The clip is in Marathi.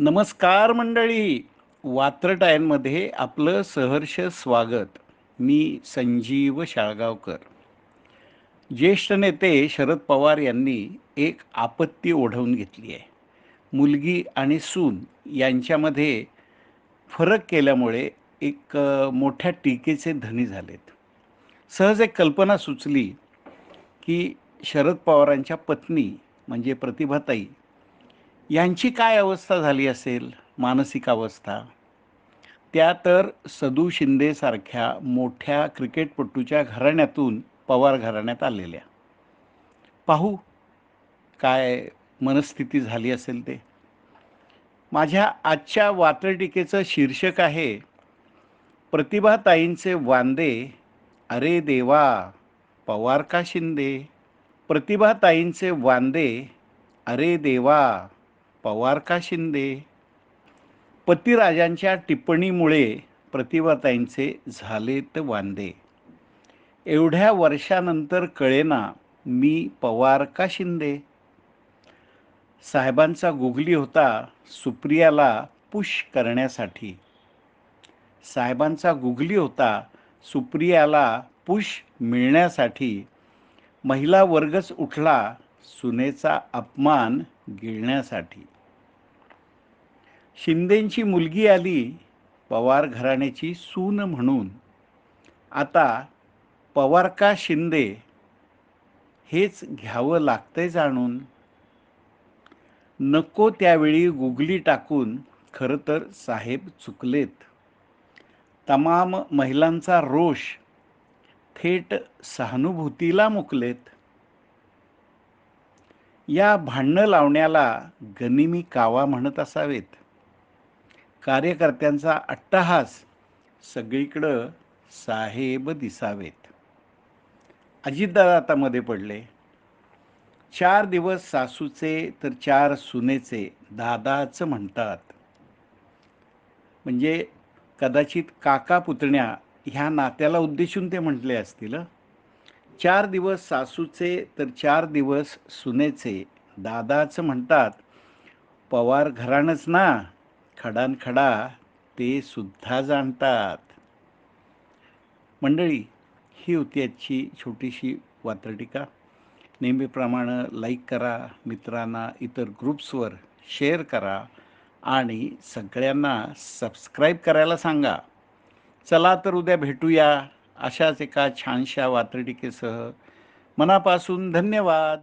नमस्कार मंडळी. वात्रटायनमध्ये आपलं सहर्ष स्वागत. मी संजीव शाळगावकर. ज्येष्ठ नेते शरद पवार यांनी एक आपत्ती ओढवून घेतली आहे. मुलगी आणि सून यांच्यामध्ये फरक केल्यामुळे एक मोठ्या टीकेचे धनी झालेत. सहज एक कल्पना सुचली की शरद पवारांच्या पत्नी म्हणजे प्रतिभाताई यांची काय अवस्था झाली असेल? मानसिक अवस्था. त्या तर सदू शिंदेसारख्या मोठ्या क्रिकेटपटूच्या घराण्यातून पवार घराण्यात आलेल्या. पाहू काय मनस्थिती झाली असेल ते. माझ्या आजच्या वात्रटिकेचं शीर्षक आहे प्रतिभाताईंचे वांदे अरे देवा पवार का शिंदे? प्रतिभाताईंचे वांदे अरे देवा. पवार का शिंदे? पतिराजांच्या टिप्पणीमुळे प्रतिभाताईंचे झालेत वांदे. एवढ्या वर्षानंतर कळेना मी पवार का शिंदे? साहेबांचा गुगली होता सुप्रियाला पुश करण्यासाठी. साहेबांचा गुगली होता सुप्रियाला पुश मिळण्यासाठी. महिला वर्गच उठला सुनेचा अपमान गिळण्यासाठी. शिंदेंची मुलगी आली पवार घराण्याची सून म्हणून. आता पवार का शिंदे? हेच घ्यावं लागतंय जाणून. नको त्यावेळी गुगली टाकून खरं तर साहेब चुकलेत. तमाम महिलांचा रोष थेट सहानुभूतीला मुकलेत. या भांडणं लावण्याला गनिमी कावा म्हणत असावेत. कार्यकर्त्यांचा अट्टहास सगळीकडं साहेब दिसावेत. अजितदादा आता मध्ये पडले. चार दिवस सासूचे तर चार सुनेचे दादाच म्हणतात. म्हणजे कदाचित काका पुतण्या ह्या नात्याला उद्देशून ते म्हटले असतील चार दिवस सासूचे तर चार दिवस सुनेचे दादाच म्हणतात पवार घराणंच ना. खडानखडा ते सुद्धा जाणतात. मंडळी ही होती आजची छोटीशी वात्रटिका. नेहमीप्रमाणे लाईक करा मित्रांना इतर ग्रुप्सवर शेअर करा आणि सगळ्यांना सबस्क्राईब करायला सांगा. चला तर उद्या भेटूया अशाच एका छानशा वात्रटिकेसह. मनापासून धन्यवाद.